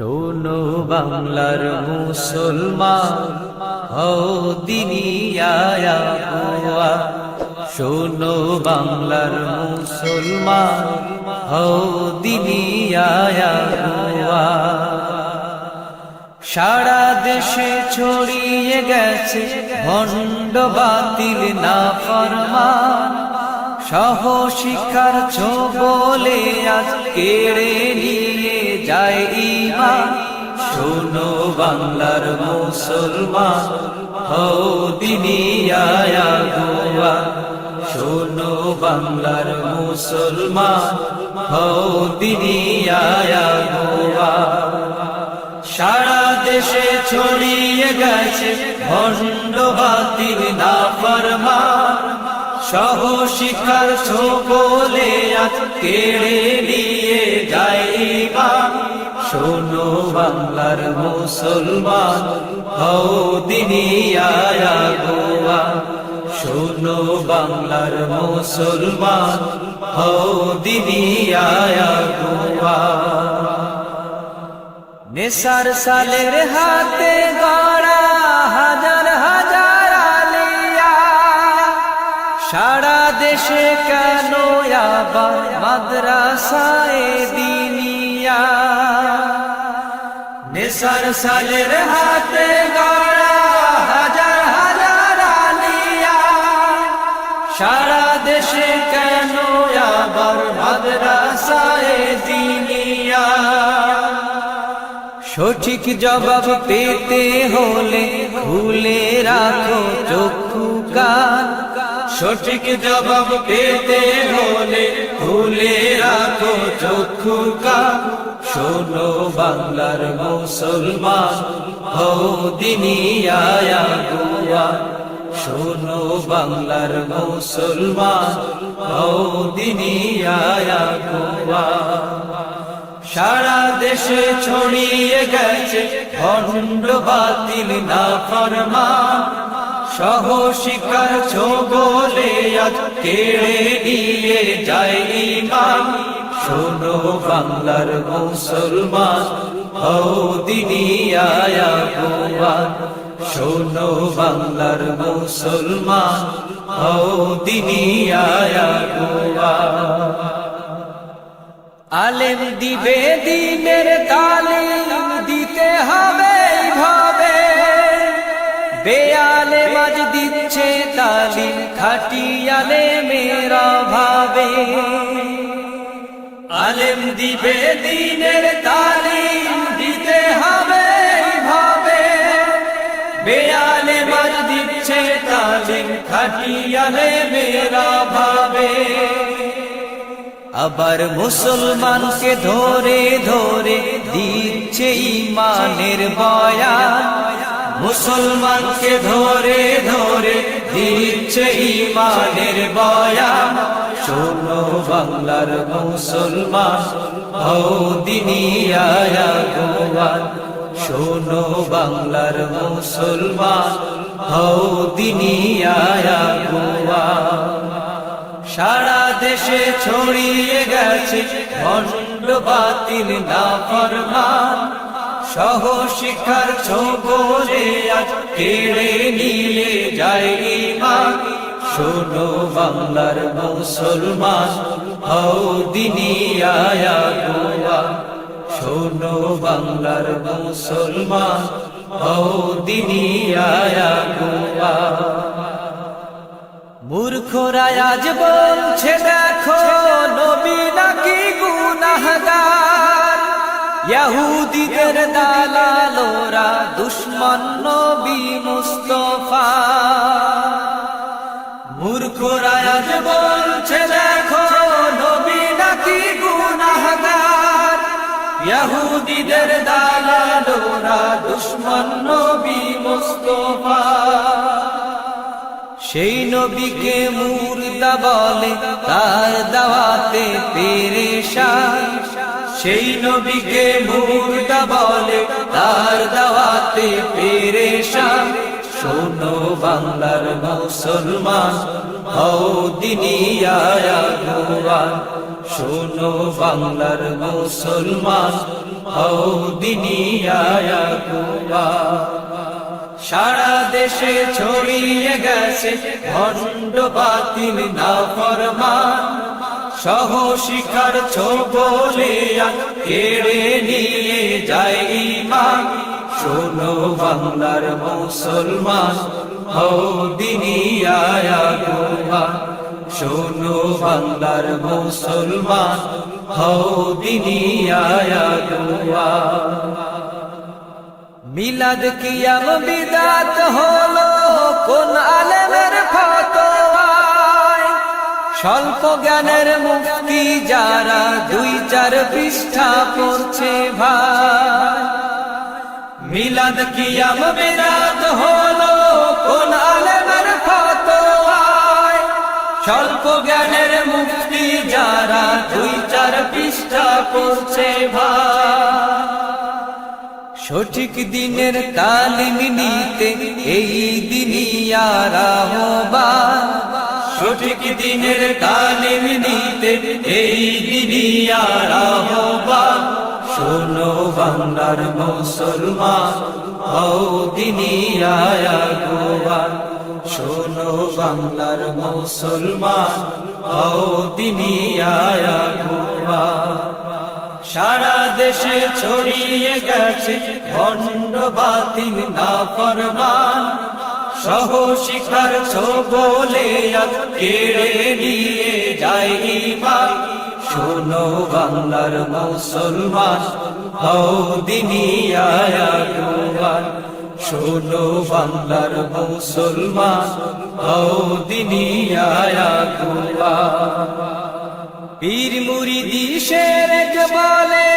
শোনো বাংলার মুসলমান, হও দিনিয়া শোনো বাংলার মুসলমান, হও দিনিয়া সারা দেশে ছড়িয়ে গেছে ভণ্ড বাতিল না ফরমান। সহ শিকার ছো বলে আজ কেড়ে নিয়ে যায় ইমান শোনো বাংলার মুসলমান, হও দিনিয়া গোয়া শোনো বাংলার মুসলমান, হও দিনিয়া গোয়া সারা দেশে ছড়িয়ে গেছে ভণ্ড বাতিল সহ শিকার বলে আজ কেড়ে নিয়ে ইমান শোনো বাংলার মুসলমান, হও দিনিয়া গোয়া। শোনো বাংলার মুসলমান, হও দিনিয়া গোয়া। নেশার সালের হাতে গড়া সারা দেশে কেন আবার মাদ্রাসায় দিনিয়া? নেশার সালের হাতে গড়া হাজার হাজার আলিয়া। সারা দেশে কেন আবার মাদ্রাসায় দিনিয়া? সঠিক জবাব পেতে হলে খুলে রাখো কান সঠিক জবাব পেতে হলে খুলে রাখো চক্ষু কান। শোনো বাংলার মুসলমান হও দিনিয়া গোয়া। শোনো বাংলার মুসলমান হও দিনিয়া গোয়া। সারা দেশে ছড়িয়ে গেছে ভণ্ড বাতিল না ফরমান সহ শিকার বলে আজ কেড়ে নিয়ে যায় ইমান। শোনো বাংলার মুসলমান, হও আয়া গোয়া শোনো বাংলার মুসলমান, হও দিনিয়া গোয়া আলেম দিবে দিনের তালিম, দিতে হবে ভাবে। তালিম খাটিয়ালে মেরা ভাবে, আলেম দিবে দিনের তালিম দিতে হবে ভাবে। বেয়ালে মাঝ দিচ্ছে তালিম খাটিয়ালে মেরা ভাবে। আবার মুসলমানকে ধরে ধরে দিচ্ছে ইমানের বয়ান, মুসলমানকে ধরে ধরে দিচ্ছে ইমানের বয়ান শোনো বাংলার মুসলমান হও দিনিয়া গোয়ান শোনো বাংলার মুসলমান হও দিনিয়া গোয়ান সারা দেশে ছড়িয়ে গেছে ভণ্ড বাতিল না ফরমান সহ শিক্ষার বলে আজ কেড়ে নিয়ে যায় ইমান। শোনো বাংলার মুসলমান, হও দিনিয়া গোয়া শোনো বাংলার মুসলমান, হও দিনিয়া গোয়া মূর্খরা আজ বলছে, দেখো নবী ইহুদিদের দালালোরা দুশ্মন নবী মুস্তফা। মূর্খরা আজ বলছে, দেখো, নবী নাকি গুনাহগার। ইহুদিদের দালালোরা দুশ্মন নবী মুস্তফা। সেই নবীকে মুর্দা বলে, তার দাওয়াতে পেরেশান। সেই নবীকে মুর্দা বলে, তার দাওয়াতে পেরেশান। শোনো বাংলার মুসলমান, হও দিনিয়া গোয়ান শোনো বাংলার মুসলমান, হও দিনিয়ায়া গুয়া সারা দেশে ছড়িয়ে গেছে ভণ্ড বাতিল না ফরমান সহ শিকার বলে কেড়ে নিয়ে যায় ইমান। শোনো বাংলার মুসলমান, হও দিনিয়ায়া গুয়া শোনো বাংলার মুসলমান, হও দিনিয়ায়া গুয়া মিলাদ কিয়াম বিদাত হলো, কোন স্বল্প জ্ঞানের মুক্তি যারা দুই চার পৃষ্ঠা পড়ছে ভাই। মিলাদ কিয়াম বিদাত হলো কোন আলেমের ফতোয়ায়। স্বল্প জ্ঞানের মুক্তি যারা দুই চার পৃষ্ঠা পড়ছে ভাই। সঠিক দিনের তালিম নিতে এই দিনিয়ারা হবা সঠিক দিনের তালিম নিতে এই দিনিয়ারা হবা শোনো বাংলার মুসলমান, হও দিনিয়ায়া গোবা শোনো বাংলার মুসলমান, হও দিনিয়ায়া গোবা সারা দেশে ছড়িয়ে গেছে ভণ্ড বাতিল না ফরমান সহ শিখার ছো বলে আজ কেড়ে নিয়ে যায় ইমান শোনো বাংলার মুসলমান হও দিনিয়ায়া গোয়ান শোনো বাংলার মুসলমান হও দিনিয়ায়া গোয়ান পীর মুরিদি শেরেক বলে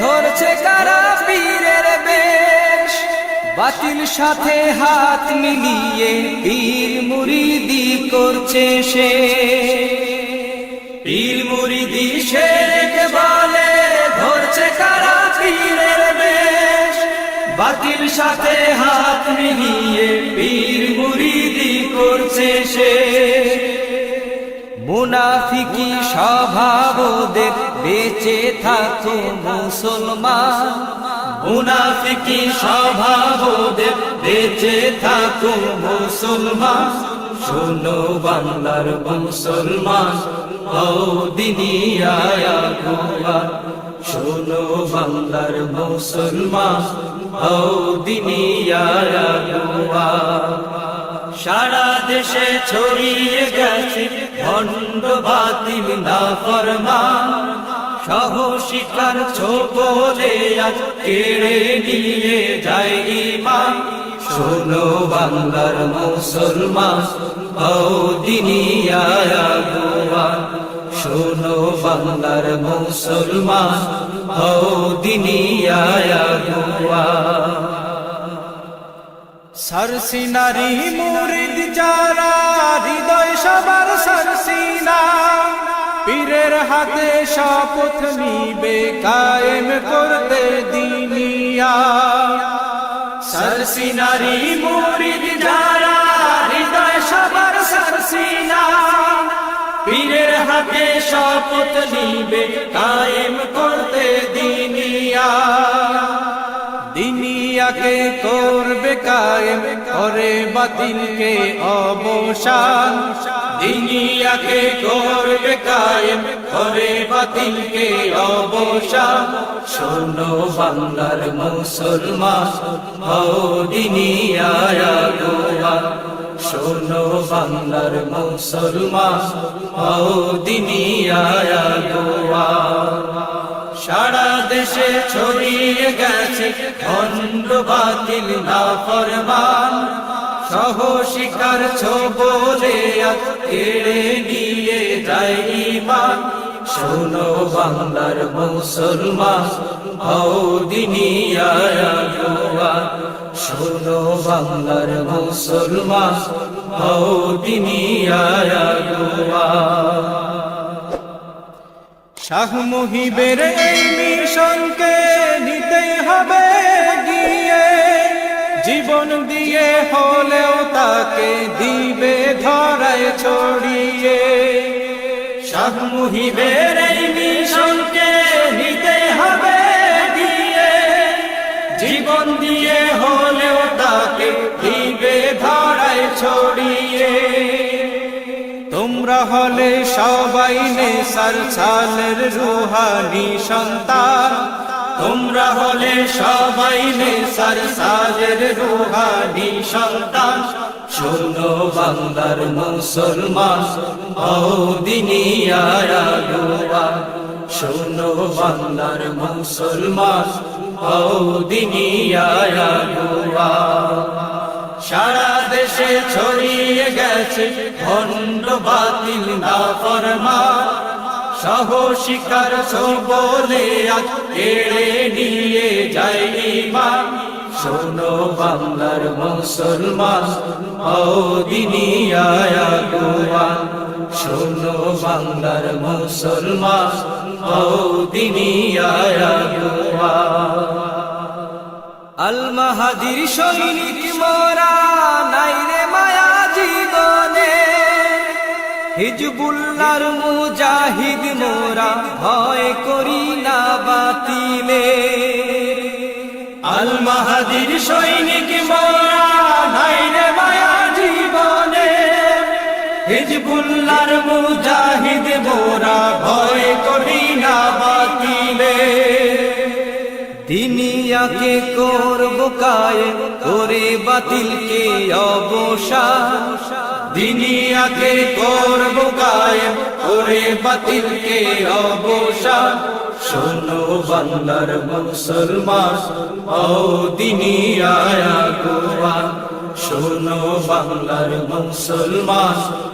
ধরছে কারা পীরের বেশ। বাতিল সাথে হাত মিলিয়ে পীর মুরিদি করছে সে। পীর মুরিদি শেরেক বলে ধরছে কারা পীরের বেশ। বাতিল সাথে হাত মিলিয়ে পীর মুরিদি করছে সে। মুনাফিকি স্বভাবদের বেঁচে থাকো মুসলমান। মুনাফিকি স্বভাবদের বেঁচে থাকো মুসলমান। শোনো বাংলার মুসলমান ও দিনিয়ায়া গোয়া শোনো বাংলার মুসলমান ও দিনিয়ায়া গোয়া সারা দেশে ছড়িয়ে গেছে ভণ্ড বাতিল না ফরমান সহ শিকার ছোপলে আজ কেড়ে নিয়ে যায় ইমান শোনো বাংলার মুসলমান ও দিনিয়ায়া গোয়া শোনো বাংলার মুসলমান ও দিনিয়ায়া গোয়া সরসিনারি মুরিদ যারা, হৃদয় সবার সরসিনা পীরের হাতে শপথ নিবে, কায়েম করতে দিনিয়া। সরসিনারি মুরিদ যারা, হৃদয় সবার সরসিনা পীরের হাতে শপথ নিবে, কায়েম করতে দিনিয়া। দিনিয়াকে করবে কায়েম করে বাতিলকে অবসান। দিনিয়াকে করবে কায়েম করে বাতিলকে অবসান শোনো বাংলার মুসলমান, হও দিনিয়ায়া গোয়া। শোনো বাংলার মুসলমান, হও দিনিয়ায়া গোয়া। সারা দেশে ছড়িয়ে গেছে খণ্ড বাতিল না ফরমান সহ শিকার বলে কেড়ে নিয়ে যায় ইমান। শোনো বাংলার মুসলমান, হও দিনিয়ায়া শোনো বাংলার মুসলমান, হও দিনিয়ায়া শাহ মুহিবের এই মিশনকে নিতে হবে। জীবন দিয়ে হলেও তাকে দিবে ধরায় ছড়িয়ে। শাহ মুহিবের মিশনকে নিতে হবে দিয়ে। জীবন দিয়ে হলেও তাকে দিবে ধরায় ছড়িয়ে। তোমরা হলে সবাই নে সার সালের রুহানি সন্তান। তোমরা হলে সবাই নে সার সাজের রুহানি সন্তান। শোনো বাংলার মুসলমান ও দিনিয়ারা গোয়া শোনো বাংলার মুসলমান ও দিনিয়ারা গোয়া সারা দেশে ছড়িয়ে গেছে ভণ্ড বাতিল না ফরমা সহ শিকার বলে আজ কেড়ে নিয়ে যাই ইমান শোনো বাংলার মুসলমান ও দিনিয়ায়া গোয়া শোনো বাংলার মুসলমান ও দিনিয়ায়া গোয়া আল মাহাদির সৈনিক মোরা নাই রে মায়া জীবনে। হিজবুল্লার মুজাহিদ মোরা ভয় করি না বাতিলে। আল মাহাদির সৈনিক মোরা নাই মায়া জীবনে। হিজবুল্লার মুজাহিদ মোরা ভয় করি না বাতিলে। দিনিয়াকে করব কায়ে করে বাতিলকে অবসান। দিনিয়াকে করব কায়েম করে বাতিলকে অবসান। শোনো বাংলার মুসলমান, ও দিনিয়ায়া গোয়া শোনো বাংলার মুসলমান